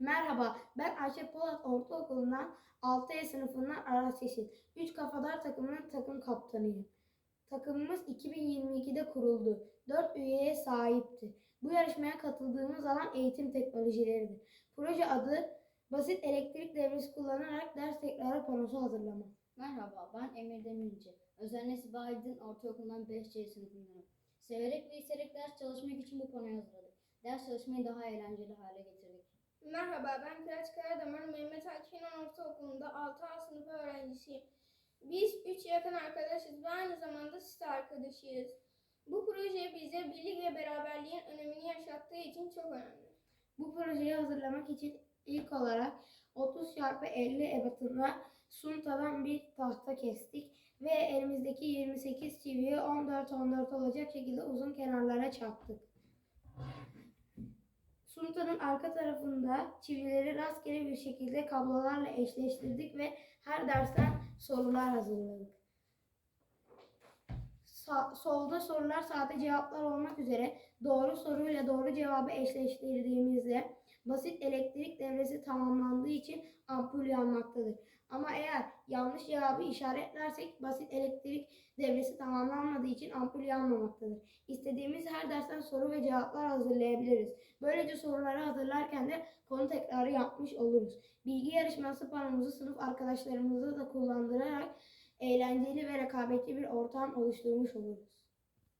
Merhaba, ben Ayşe Polat Ortaokulu'ndan 6E sınıfından Aras Yeşil. Üç Kafadar takımının takım kaptanıyım. Takımımız 2022'de kuruldu. 4 üyeye sahipti. Bu yarışmaya katıldığımız alan eğitim teknolojileridir. Proje adı basit elektrik devresi kullanarak ders tekrarı panosu hazırlama. Merhaba, ben Emir Demirci. Özenlesi Bahidin Ortaokulu'ndan 5C sınıfındanım. Severek ve isteyerek ders çalışmak için bu panoyu hazırladık. Ders çalışmayı daha eğlenceli hale getirdik. Merhaba, ben Kıraç Karadamar, Mehmet Akkenan Ortaokulu'nda 6A sınıfı öğrencisiyim. Biz üç yakın arkadaşız ve aynı zamanda site arkadaşıyız. Bu proje bize birlik ve beraberliğin önemini yaşattığı için çok önemli. Bu projeyi hazırlamak için ilk olarak 30 çarpı 50 ebatında suntadan bir tahta kestik ve elimizdeki 28 çiviyi 14-14 olacak şekilde uzun kenarlara çaktık. Suntanın arka tarafında çivileri rastgele bir şekilde kablolarla eşleştirdik ve her dersten sorular hazırladık. Solda sorular sade cevaplar olmak üzere doğru soruyla doğru cevabı eşleştirdiğimizde basit elektrik devresi tamamlandığı için ampul yanmaktadır. Ama eğer yanlış cevabı işaretlersek basit elektrik devresi tamamlanmadığı için ampul yanmamaktadır. İstediğimiz her dersten soru ve cevaplar hazırlayabiliriz. Böylece soruları hazırlarken de konu tekrarı yapmış oluruz. Bilgi yarışması panomuzu sınıf arkadaşlarımızla da kullandırarak eğlenceli ve rekabetçi bir ortam oluşturmuş oluruz.